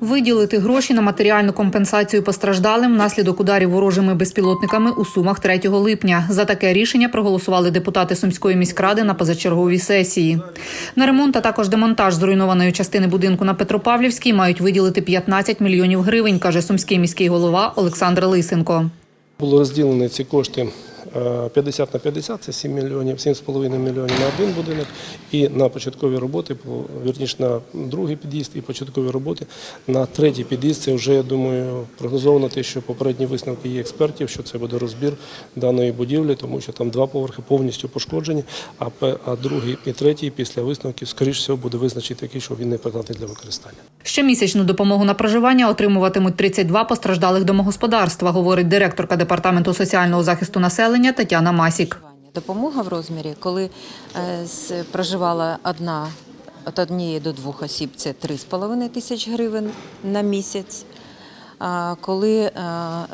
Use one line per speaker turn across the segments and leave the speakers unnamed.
Виділити гроші на матеріальну компенсацію постраждалим внаслідок ударів ворожими безпілотниками у Сумах 3 липня. За таке рішення проголосували депутати Сумської міськради на позачерговій сесії. На ремонт, а також демонтаж зруйнованої частини будинку на Петропавлівській мають виділити 15 мільйонів гривень, каже сумський міський голова Олександр Лисенко.
Було розділені ці кошти 50 на 50, це 7 мільйонів, 7,5 мільйонів на один будинок і на початкові роботи, вірніше на другий під'їзд і початкові роботи. На третій під'їзд це вже, я думаю, прогнозовано те, що попередні висновки є експертів, що це буде розбір даної будівлі, тому що там два поверхи повністю пошкоджені, а, другий і третій після висновків, скоріш всього, буде визначений такий, що він не придатний для використання.
Щомісячну допомогу на проживання отримуватимуть 32 постраждалих домогосподарства, говорить директорка департаменту соціального захисту населення Тетяна Масік.
Допомога в розмірі, коли е, проживала одна від однієї до двох осіб, це 3,5 тисяч гривень на місяць. Коли е, е,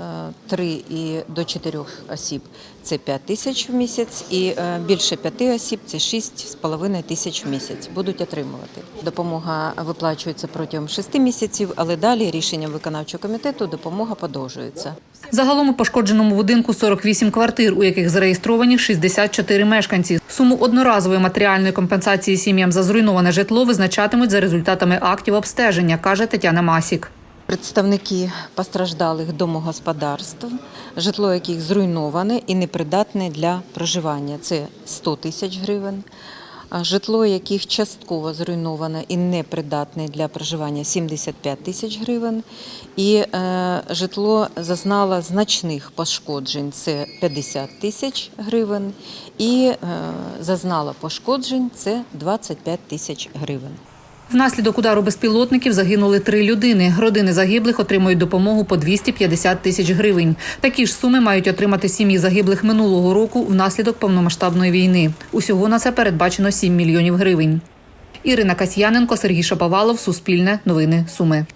три і до чотирьох осіб це 5 тисяч в місяць, і е, більше п'яти осіб це 6,5 тисяч в місяць будуть отримувати. Допомога виплачується протягом 6 місяців, але далі рішенням виконавчого комітету допомога подовжується.
Загалом у пошкодженому будинку 48 квартир, у яких зареєстровані 64 мешканці. Суму одноразової матеріальної компенсації сім'ям за зруйноване житло визначатимуть за результатами актів обстеження, каже Тетяна Масік.
Представники постраждалих домогосподарств, житло яких зруйноване і непридатне для проживання це 100 тисяч гривень. Житло, яких частково зруйноване і непридатне для проживання 75 тисяч гривень. І е, житло зазнало значних пошкоджень це 50 тисяч гривень. І е, зазнало пошкоджень це 25 тисяч гривень.
Внаслідок удару безпілотників загинули три людини. Родини загиблих отримують допомогу по 250 тисяч гривень. Такі ж суми мають отримати сім'ї загиблих минулого року внаслідок повномасштабної війни. Усього на це передбачено 7 мільйонів гривень. Ірина Касьяненко, Сергій Шаповалов, Суспільне, Новини Суми.